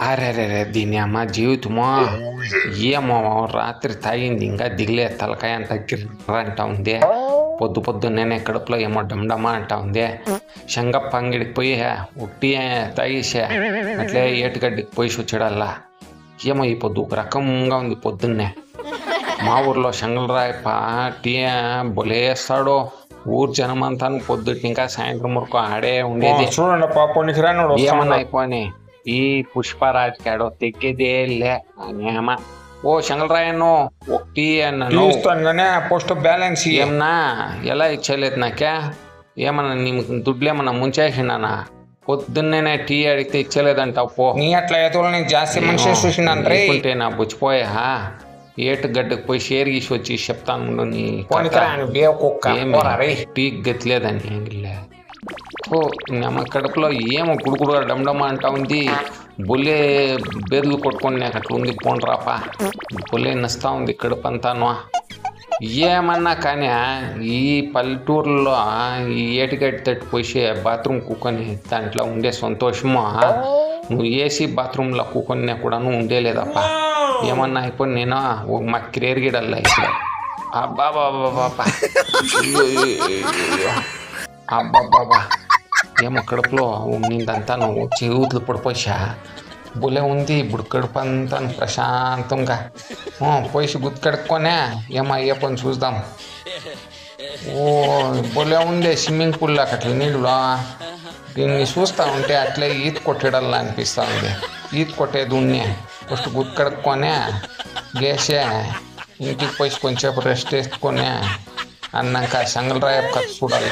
అరే రే రే దీని అమ్మ జీవితమో ఏమో రాత్రి తాగింది ఇంకా దిగులే తలకాయ అంత గిర్రంటా ఉంది పొద్దు పొద్దున్నే కడుపులో ఏమో డమ్డమా అంటా ఉంది శంగప్ప అంగిడికి పోయి ఉట్టి తాగేసా అట్లే ఏటుగడ్డికి పోయి వచ్చాడల్లా ఏమో ఈ పొద్దు ఒక రకంగా ఉంది పొద్దున్నే మా ఊర్లో శంగళరాయప్ప టీ బొలేస్తాడు ఊరు జనమంతా పొద్దుటి ఇంకా సాయంత్రం వరకు ఆడే ఉండేది చూడండి పాప ఏమన్నా అయిపోయి ఈ పుష్పరాజ్ కాడో తెగ్గేదే లే ఏమ ఓ శంగళరాయను ఒకటి అన్నాను తీస్తాను కానీ పోస్ట్ బ్యాలెన్స్ ఇయ్యి. ఏమన్నా ఎలా ఇచ్చేయలేదు నాకే ఏమన్నా నీ దుడ్లు ఏమన్నా ముంచేసిండానా పొద్దున్నే టీ అడిగితే ఇచ్చలేదంటావు పో నీ అట్లా ఎదురు నేను జాస్తి మనిషి చూసినాను రే లేకుంటే నా బుచ్చిపోయా ఏటు గడ్డకు పోయి షేర్ గీసి వచ్చి చెప్తాను ఉండు నీ పోనీకి కథ. రాను బే కుక్క ఏమి పోరా రే టీ గతిలేదని ఏంగిలే ఓ నమ్మ కడుపులో ఏమో కుడుకుడుగా డమ్డమ్మ అంటా ఉంది. బొల్లే బెర్లు కొట్టుకొని నాకు అట్లా ఉంది పోండ్రాపా బొల్లే నస్తా ఉంది కడుపు అంతాను ఏమన్నా కానీ ఈ పల్లెటూరులో ఈ ఏటిగడ్డి తట్టు పోసి బాత్రూమ్ కూకొని దాంట్లో ఉండే సంతోషము నువ్వు ఏసీ బాత్రూంలో కూకొని కూడాను ఉండేలేదప్పా. ఏమన్నా అయిపోయి నేను? ఓ మా కెరీర్ గిడల్లా ఇప్పుడు అబ్బా బాబా బాబా అబ్బా. బాబా ఏమో కడుపులో ఉన్నిందంతా నువ్వు చేతులు పడిపోసా బులే ఉంది ఇప్పుడు కడుపు అంతా ప్రశాంతంగా. పోయి గుర్తు కడుక్కొనే ఏమో అయ్యే పని చూద్దాం. ఓ బులే ఉండే స్విమ్మింగ్ పూల్ అక్కడ అట్లా నీళ్ళలో దీన్ని చూస్తా ఉంటే అట్లే ఈత కొట్టేడల్లా అనిపిస్తా ఉంది ఈత కొట్టేది ఉన్నే ఫస్ట్ గుర్తు కడుక్కొనే గేసే ఇంటికి పోయి కొంచెంసేపు రెస్ట్ వేసుకొని. అన్నాక సంగళరాయ కథ చూడాలి.